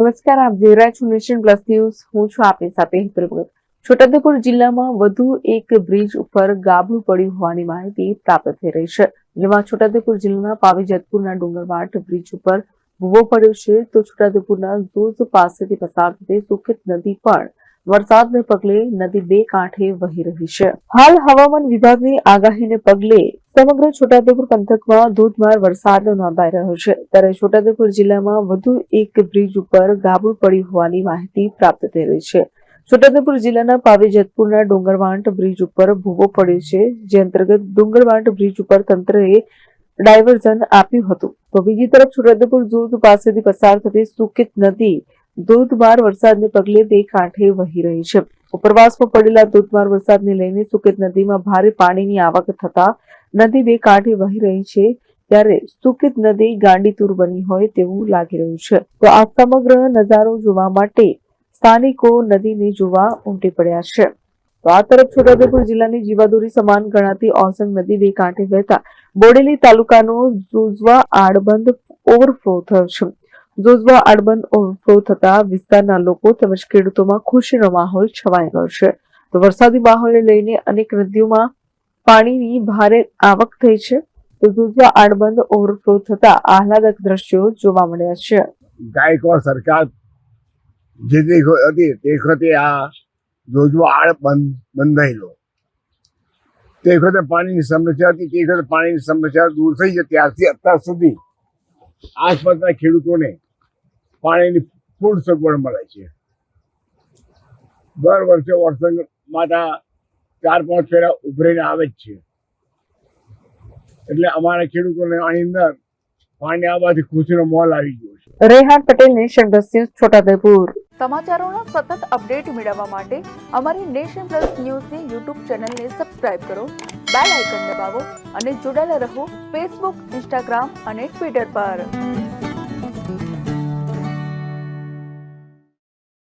નમસ્કાર, આપ જોઈ રહ્યા છો નેશન પ્લસ ન્યૂઝ. હું છું આપની સાથે હિતલ ભગત. છોટાઉદેપુર જિલ્લામાં વધુ એક બ્રિજ ઉપર ગાબડું પડ્યું હોવાની માહિતી પ્રાપ્ત થઈ રહી છે. જેમાં છોટાઉદેપુર જિલ્લાના પાવીજતપુરના ડુંગરવાટ બ્રિજ ઉપર ભૂવો પડ્યો છે. તો છોટાઉદેપુરના ઝોઝ પાસેથી પસાર થતી સુખિત નદી પણ વરસાદને પગલે નદી બે કાંઠે વહી રહી છે. હાલ હવામાન વિભાગની આગાહીને પગલે સમગ્ર છોટાઉદેપુર પંથકમાં ધોધમાર વરસાદ નોંધાઈ રહ્યો છે. ત્યારે છોટાઉદેપુર જિલ્લામાં વધુ એક બ્રિજ ઉપર ગાબડું પડી હોવાની માહિતી પ્રાપ્ત થઈ રહી છે. છોટાઉદેપુર જિલ્લાના પાવીજતપુરના ડુંગરવાંટ બ્રિજ ઉપર ભૂવો પડ્યો છે. જે અંતર્ગત ડુંગરવાંટ બ્રિજ ઉપર તંત્રએ ડાયવર્ઝન આપ્યું હતું. તો બીજી તરફ છોટાઉદેપુર ધોધ પાસેથી પસાર થતી સુકિત નદી ધોધમાર વરસાદને પગલે બે કાંઠે વહી રહી છે. ઉપરવાસમાં પડેલા ધોધમાર વરસાદને લઈને સુકેત નદીમાં ભારે પાણીની આવક થતા નદી બે કાંઠે વહી રહી છે. ત્યારે સુકિત નદી ગાંડીતુર બની હોય તેવું લાગી રહ્યું છે. તો આ સમગ્ર નજારો જોવા માટે સ્થાનિકો નદીને જોવા ઉમટી પડ્યા છે. તો આ તરફ છોટાઉદેપુર જિલ્લાની જીવાદોરી સમાન ગણાતી ઓસંગ નદી બે કાંઠે વહેતા બોડેલી તાલુકાનો ઝુઝવા આડબંધ ઓવરફ્લો થયો છે. જોજવા આડબંધ ઓવરફ્લો થતા વિસ્તારના લોકો તેમજ ખેડૂતોમાં ખુશીનો માહોલ છવાઈ ગયો છે. તો વરસાદી માહોલને લઈને અનેક નદીઓમાં પાણીની ભારે આવક થઈ છે. તો દૂધવા આડબંધ ઓવરફ્લો થતા આહલાદક દ્રશ્યો જોવા મળ્યા છે. ગાયકવાડ સરકાર જે હતી તે વખતે આ દૂધવા આડ બંધ બંધાયેલો તે વખતે પાણીની સમસ્યા હતી તે વખતે પાણીની સમસ્યા દૂર થઈ છે. ત્યારથી અત્યાર સુધી આસપાસના ખેડૂતોને પાણીની પૂર્ણ સગવડ મળે છે. દર વર્ષે વરસાદ માતા ચાર પાંચ ફેરા ઉભરીને આવે જ છે. એટલે અમારા ખેડૂતોને આની અંદર પાણી આવવાથી ખુશીનો મોલ આવી ગયો છે. Rehan Patel nation plus news Chhotaudepur. સમાચારોના સતત અપડેટ મેળવવા માટે અમારી નેશન પ્લસ ન્યૂઝની યુટ્યુબ ચેનલને સબસ્ક્રાઇબ કરો બેલ આઇકન દબાવો અને જોડાયેલા રહો ફેસબુક ઇન્સ્ટાગ્રામ અને ટ્વિટર પર.